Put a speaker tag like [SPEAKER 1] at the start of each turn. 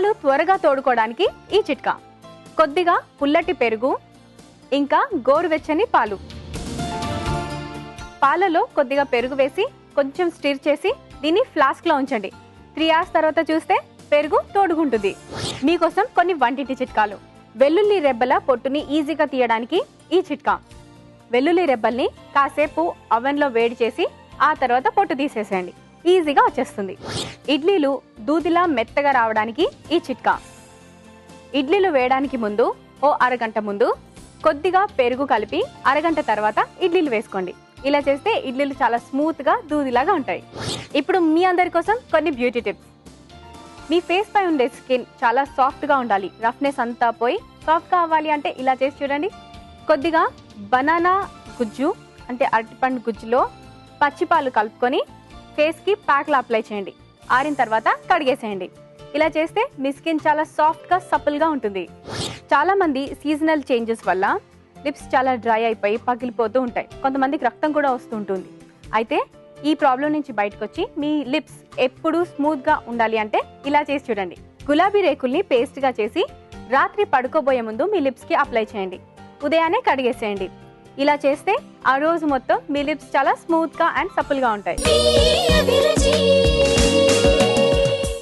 [SPEAKER 1] పాలు త్వరగా తోడుకోవడానికి ఈ చిట్కా. కొద్దిగా పుల్లటి పెరుగు ఇంకా గోరువెచ్చని పాలు. పాలలో కొద్దిగా పెరుగు వేసి కొంచెం స్టిర్ చేసి దీన్ని ఫ్లాస్క్లో ఉంచండి. త్రీ అవర్స్ తర్వాత చూస్తే పెరుగు తోడుకుంటుంది మీకోసం కొన్ని వంటింటి చిట్కాలు. వెల్లుల్లి రెబ్బల పొట్టుని ఈజీగా తీయడానికి ఈ చిట్కా. వెల్లుల్లి రెబ్బల్ని కాసేపు అవెన్లో వేడి చేసి ఆ తర్వాత పొట్టు తీసేసేయండి. ఈజీగా వచ్చేస్తుంది. ఇడ్లీలు దూదిలా మెత్తగా రావడానికి ఈ చిట్కా. ఇడ్లీలు వేయడానికి ముందు ఓ అరగంట ముందు కొద్దిగా పెరుగు కలిపి అరగంట తర్వాత ఇడ్లీలు వేసుకోండి. ఇలా చేస్తే ఇడ్లీలు చాలా స్మూత్గా దూదిలాగా ఉంటాయి. ఇప్పుడు మీ అందరి కోసం కొన్ని బ్యూటీ టిప్స్. మీ ఫేస్ పై ఉండే స్కిన్ చాలా సాఫ్ట్గా ఉండాలి. రఫ్నెస్ అంతా పోయి సాఫ్ట్గా అవ్వాలి అంటే ఇలా చేసి చూడండి. కొద్దిగా బనానా గుజ్జు అంటే అరటిపండు గుజ్జులో పచ్చిపాలు కలుపుకొని ఫేస్కి ప్యాక్లు అప్లై చేయండి. ఆరిన తర్వాత కడిగేసేయండి. ఇలా చేస్తే మీ స్కిన్ చాలా సాఫ్ట్గా సపుల్గా ఉంటుంది. చాలామంది సీజనల్ చేంజెస్ వల్ల లిప్స్ చాలా డ్రై అయిపోయి పగిలిపోతూ ఉంటాయి. కొంతమందికి రక్తం కూడా వస్తూ ఉంటుంది. అయితే ఈ ప్రాబ్లం నుంచి బయటకు వచ్చి మీ లిప్స్ ఎప్పుడూ స్మూత్గా ఉండాలి అంటే ఇలా చేసి చూడండి. గులాబీ రేకుల్ని పేస్ట్గా చేసి రాత్రి పడుకోబోయే ముందు మీ లిప్స్కి అప్లై చేయండి. ఉదయాన్నే కడిగేసేయండి. ఇలా చేస్తే ఆ రోజు మొత్తం మీ లిప్స్ చాలా స్మూత్గా అండ్ సప్పుల్గా ఉంటాయి.